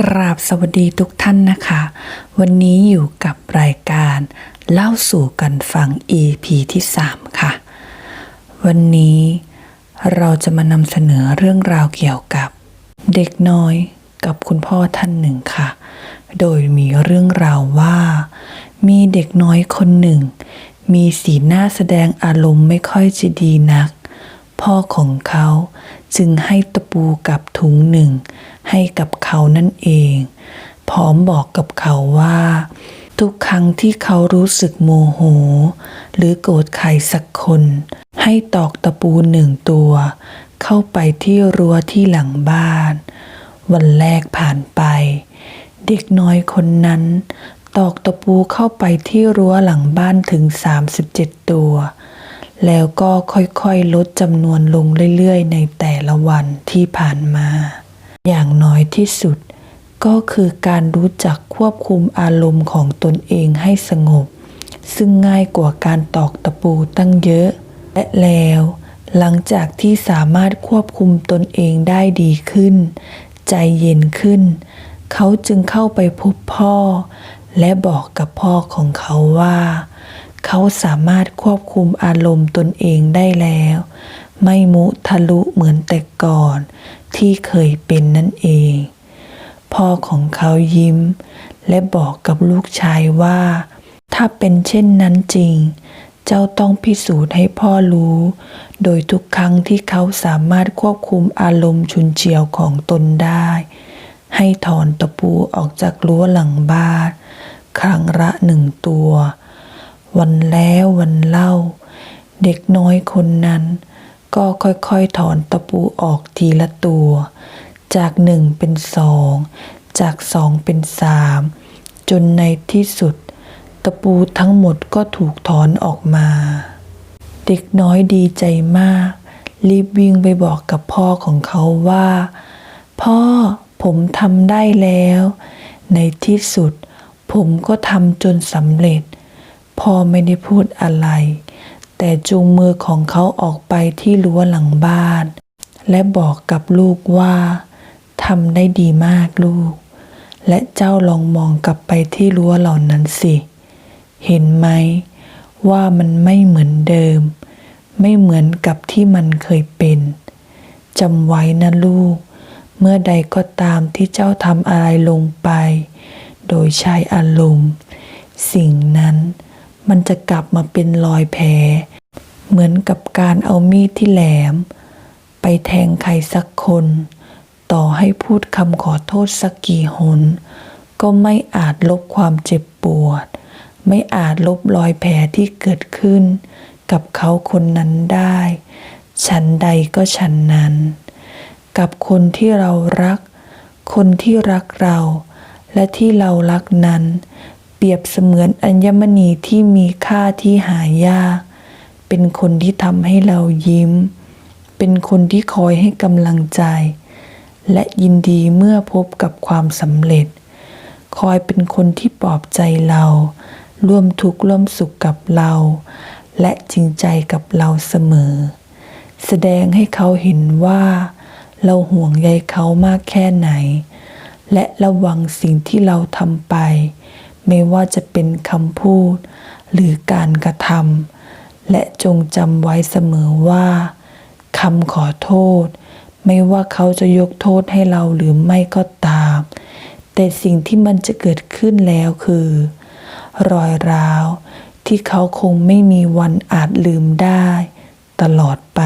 กราบสวัสดีทุกท่านนะคะ วันนี้อยู่กับรายการเล่าสู่กันฟัง EP ที่ 3 ค่ะ วันนี้เราจะมานำเสนอเรื่องราวเกี่ยวกับ เด็กน้อยกับคุณพ่อท่านหนึ่งค่ะ โดยมีเรื่องราวว่า มีเด็กน้อยคนหนึ่ง มีสีหน้าแสดงอารมณ์ไม่ค่อยจะดีนัก พ่อของเขาจึงให้ตะปูกับถุงหนึ่ง ให้กับเขานั่นเอง พร้อมบอกกับเขาว่า ทุกครั้งที่เขารู้สึกโมโห หรือโกรธใครสักคน ให้ตอกตะปูหนึ่งตัว เข้าไปที่รั้วที่หลังบ้าน วันแรกผ่านไป เด็กน้อยคนนั้น ตอกตะปูเข้าไปที่รั้วหลังบ้านถึง 37 ตัวแล้วก็ค่อยๆ ลดจำนวนลงเรื่อยๆ ในแต่ละวันที่ผ่านมา อย่างน้อยที่สุด ก็คือการรู้จักควบคุมอารมณ์ของตนเองให้สงบ ซึ่งง่ายกว่าการตอกตะปูตั้งเยอะ และแล้ว หลังจากที่สามารถควบคุมตนเองได้ดีขึ้น ใจเย็นขึ้น เขาจึงเข้าไปพบพ่อ และบอกกับพ่อของเขาว่า เขาสามารถควบคุมอารมณ์ตนเองได้แล้ว ไม่มุทะลุเหมือนแต่ก่อน ที่เคยเป็นนั่นเอง พ่อของเขายิ้ม และบอกกับลูกชายว่า ถ้าเป็นเช่นนั้นจริง เจ้าต้องพิสูจน์ให้พ่อรู้ โดยทุกครั้งที่เขาสามารถควบคุมอารมณ์ฉุนเฉียวของตนได้ ให้ถอนตะปูออกจากรั้วหลังบ้านครั้งละหนึ่งตัว วันแล้ววันเล่า เด็กน้อยคนนั้น ก็ค่อยๆถอนตะปูออกทีละตัว จากหนึ่งเป็นสองจากสองเป็นสามจนในที่สุด ตะปูทั้งหมดก็ถูกถอนออกมา เด็กน้อยดีใจมาก รีบวิ่งไปบอกกับพ่อของเขาว่า พ่อผมทำได้แล้ว ในที่สุด ผมก็ทำจนสำเร็จ พ่อไม่ได้พูดอะไร แต่จูงมือของเขาออกไปที่รั้วหลังบ้าน และบอกกับลูกว่าทำได้ดีมากลูก และเจ้าลองมองกลับไปที่รั้วเหล่านั้นสิ เห็นไหม ว่ามันไม่เหมือนเดิม ไม่เหมือนกับที่มันเคยเป็นจำไว้นะลูก เมื่อใดก็ตามที่เจ้าทำอะไรลงไป โดยใช้อารมณ์ สิ่งนั้น มันจะกลับมาเป็นรอยแผล เหมือนกับการเอามีดที่แหลม ไปแทงใครสักคน ต่อให้พูดคำขอโทษสักกี่หน ก็ไม่อาจลบความเจ็บปวด ไม่อาจลบรอยแผลที่เกิดขึ้น กับเขาคนนั้นได้ ฉันใดก็ฉันนั้น กับคนที่เรารัก คนที่รักเรา และที่เรารักนั้น เปรียบเสมือนอัญมณีที่มีค่าที่หายาก เป็นคนที่ทำให้เรายิ้ม เป็นคนที่คอยให้กำลังใจ และยินดีเมื่อพบกับความสำเร็จ คอยเป็นคนที่ปลอบใจเรา ร่วมทุกข์ร่วมสุขกับเรา และจริงใจกับเราเสมอ แสดงให้เขาเห็นว่า เราห่วงใยเขามากแค่ไหน และระวังสิ่งที่เราทำไป ไม่ว่าจะเป็นคำพูด หรือการกระทำและจงจำไว้เสมอว่าคำขอโทษ ไม่ว่าเขาจะยกโทษให้เราหรือไม่ก็ตาม แต่สิ่งที่มันจะเกิดขึ้นแล้วคือ รอยร้าว ที่เขาคงไม่มีวันอาจลืมได้ ตลอดไป